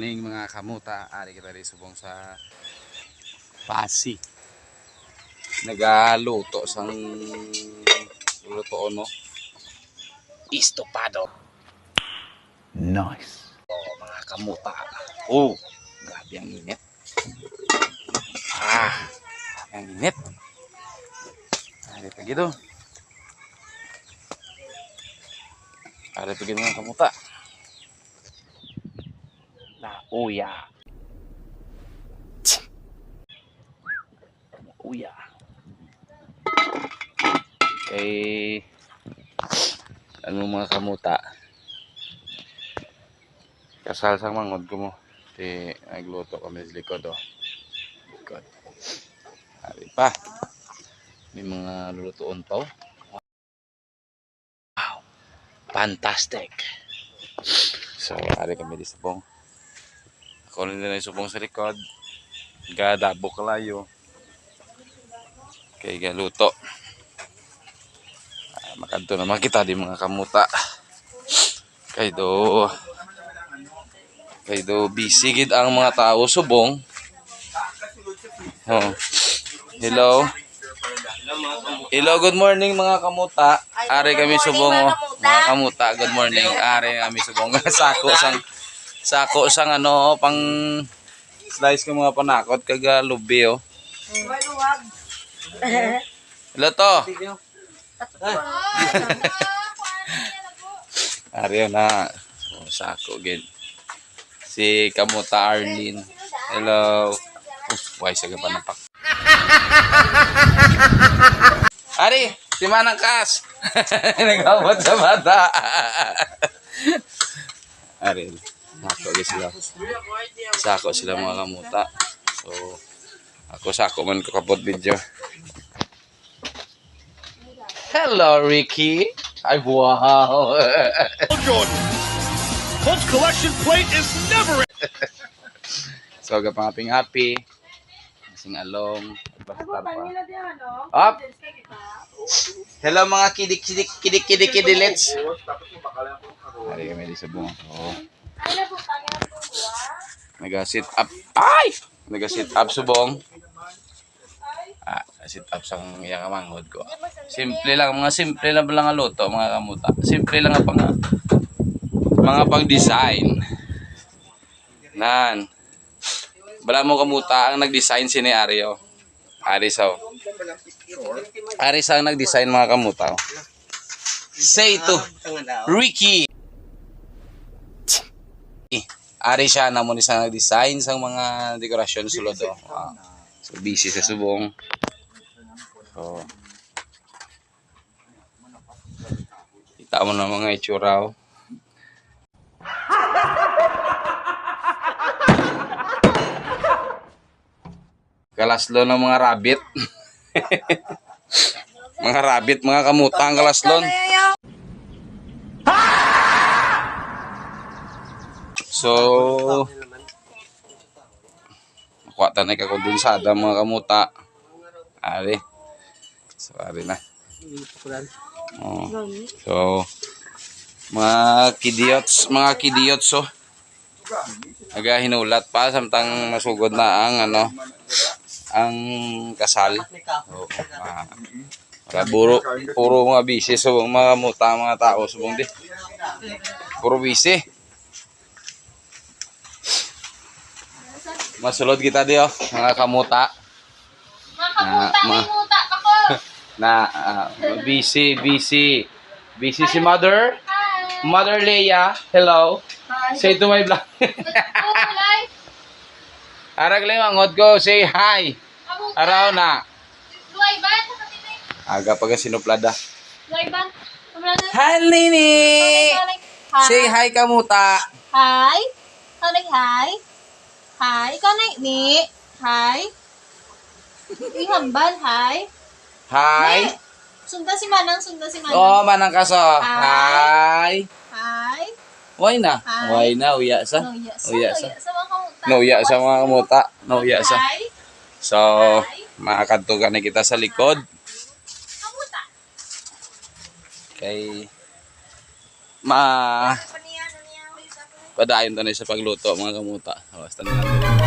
morning mga kamuta. Ari kita rin subong sa Pasi. Nagaluto sang luto no. Istopado. Nice. Oh, mga kamuta. Oh, grabe ang init. Ah, ang init. Ari pa gitu. Ari pa gitu mga kamuta. Na uya. Uya. Kay ano mga kamuta. Kasal sang mangod ko mo. Ti nagluto kami sa likod oh. Likod. Ari pa. May mga lulutuon pa oh. Wow. Fantastic. So, ari kami di rin din ay subong sa likod. Gadabo kalayo. Kay galuto. Ah, makanto naman kita di mga kamuta. Kay do kay do busy gid ang mga tao subong. Oh. Hello. Hello, good morning mga kamuta. Ari kami subong oh. Mga kamuta, good morning. Ari kami subong. sako sang sako sang ano pang slice ko mga panakot kaga lubi oh. Hello to. Ari na. Oh, sako gid. Si Kamuta Arlene. Hello. Uf, why sa panapak. Ari, si Manang Kas. Nagawad sa bata. Ari, sako gid sila. Sako sila mga kamuta. So, ako sako man ko kapot video. Hello, Ricky. Ay, wow. Jordan. Colts collection plate is never so, gapang happy. Sing along. Basta pa. Up. Hello mga kidik kidik kidik kidik kidilets. Hari kami di subong. Oh. Naga-sit up. Ay! Naga-sit up subong. Ah, sit up sang iya kamanghod ko. Simple lang, mga simple lang lang ang luto, mga kamuta. Simple lang ang pang mga pang-design. Nan. Bala mo kamuta ang nag-design si ni Ario. Arisaw. Arisaw ang nag-design mga kamuta. oh. Say to Ricky. Ari siya na mo ni sa nag-design sa mga dekorasyon sulod oh. Ah. So busy sa subong. So Kita mo na mga itsura oh. Kalaslo ng mga rabbit. mga rabbit, mga kamutang kalaslon. So, nakuha tanay ka kondensada mga kamuta. Ari. So, ari na. Oh. So, mga kidiots, mga kidiots oh. Aga hinulat pa samtang masugod na ang ano ang kasal. Oh, ah. Wala, puro, puro mga busy so mga muta mga tao subong di. Puro busy. Masulod kita di oh, mga kamuta. Makamuta, Ah, may ma- muta ako. Na ah, busy, busy. Busy si mother. Hi. Mother Leia, hello. Hi. Say to my vlog. Arag lang angod ko, say hi. Kamuta. Araw na. Nakatinay. Aga pa ka sinuplada. Ba? Kamuta. Hi, Lini! Hi. Say hi kamuta. Hi. Hi. Hi. Kanay ni. Hi. Ihambal, hi. Hi. Ni. Sunda si Manang, sunda si Manang. Oh, manang kaso. Hi. Hi. Hi. Why na? Hi. Why na? Uya sa? Uya sa? yes. Sa uya sa mga kamuta. No, uya sa. Hi. So, makakadtugan na kita sa likod. Kamuta. Kay ma? Padayon tanay sa pagluto mga kamuta. O, basta na natin.